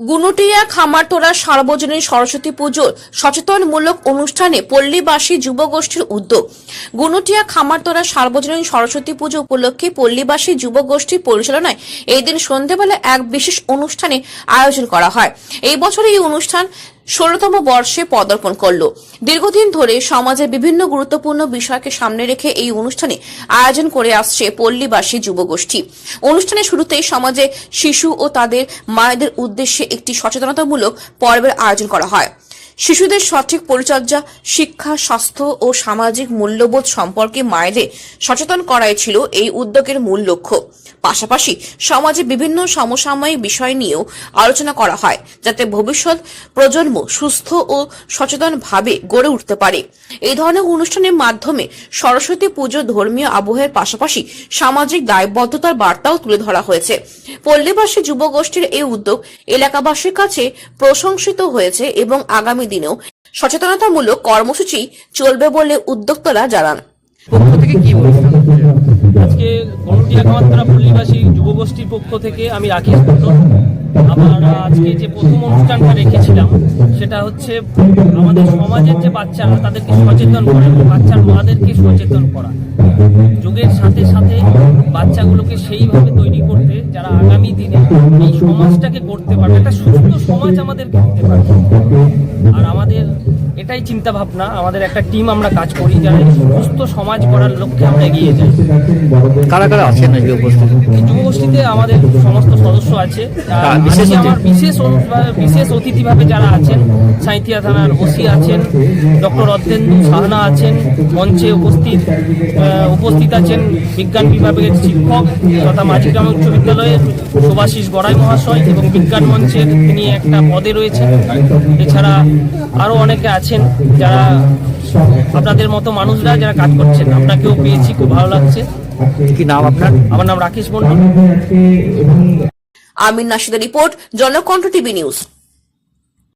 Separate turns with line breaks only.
গুনুটিয়া খামারতোড়া সার্বজনীন সরস্বতী পুজোর সচেতনমূলক অনুষ্ঠানে পল্লীবাসী যুবগোষ্ঠীর উদ্যোগ। গুনুটিয়া খামারতোড়া সার্বজনীন সরস্বতী পুজো উপলক্ষে পল্লীবাসী যুবগোষ্ঠীর পরিচালনায় এই দিন সন্ধ্যাবেলা এক বিশেষ অনুষ্ঠানে আয়োজন করা হয়। এই বছর এই অনুষ্ঠান ষোলতম বর্ষে পদার্পণ করল। দীর্ঘদিন ধরে সমাজের বিভিন্ন গুরুত্বপূর্ণ বিষয়কে সামনে রেখে এই অনুষ্ঠানে আয়োজন করে আসছে পল্লীবাসী যুবগোষ্ঠী। অনুষ্ঠানের শুরুতেই সমাজে শিশু ও তাদের মায়েদের উদ্দেশ্যে একটি সচেতনতামূলক পর্বের আয়োজন করা হয়। শিশুদের সঠিক পরিচর্যা, শিক্ষা, স্বাস্থ্য ও সামাজিক মূল্যবোধ সম্পর্কে মায়েদের সচেতন করাই ছিল এই উদ্যোগের মূল লক্ষ্য। পাশাপাশি সমাজে বিভিন্ন সমসাময়িক বিষয় নিয়েও আলোচনা করা হয়, যাতে ভবিষ্যৎ প্রজন্ম সুস্থ ও সচেতনভাবে গড়ে উঠতে পারে। এই ধরনের অনুষ্ঠানের মাধ্যমে সরস্বতী পুজো ধর্মীয় আবহের পাশাপাশি সামাজিক দায়বদ্ধতার বার্তাও তুলে ধরা হয়েছে। পল্লীবাসী যুবগোষ্ঠীর এই উদ্যোগ এলাকাবাসীর কাছে প্রশংসিত হয়েছে এবং আগামী দিনেও সচেতনতামূলক কর্মসূচি চলবে বলে উদ্যোক্তারা জানান।
পক্ষ থেকে কি আজকে গরুটিয়া খামারপাড়া পল্লীবাসী যুবগোষ্ঠীর পক্ষ থেকে আমি মন্ডল আজকে যে প্রথম অনুষ্ঠানটা রেখেছিলাম, সেটা হচ্ছে আমাদের সমাজের যে বাচ্চারা, তাদেরকে সচেতন করা বাচ্চার মাদেরকে সচেতন করা। যুগের সাথে সাথে বাচ্চাগুলোকে সেইভাবে তৈরি করতে যারা আগামী দিনে এই সমাজটাকে পারবে একটা সুস্থ সমাজ আমাদেরকে দিতে পারবে। আর আমাদের এটাই চিন্তা ভাবনা আমাদের একটা টিম আমরা কাজ করি যারা সুস্থ সমাজ করার লক্ষ্যে আমরা এগিয়ে যাই।
কারা কারা আছেন
এই যুবগোষ্ঠীতে আমাদের সমস্ত সদস্য আছে। আর
বিশেষ?
বিশেষ বিশেষ অতিথিভাবে যারা আছেন সাঁইথিয়া থানার ওসি আছেন ডক্টর অর্ধেন্দু সাহনা আছেন মঞ্চে উপস্থিত আহ, উপস্থিত আছেন বিজ্ঞান বিভাগের শিক্ষক তথা মাঝিগ্রাম উচ্চ বিদ্যালয়ের সুভাষিস গড়াই মহাশয় এবং বিজ্ঞান মঞ্চের তিনি একটা পদে রয়েছেন। এছাড়া আরও অনেকে আছেন যারা আপনাদের মতো মানুষরা যারা কাজ করছেন। আপনাকেও পেয়েছি খুব ভালো লাগছে।
কি নাম আপনার?
আমার নাম রাকেশ মন্ডল
আমিন নাশিদের রিপোর্ট জনকণ্ঠ টিভি নিউজ।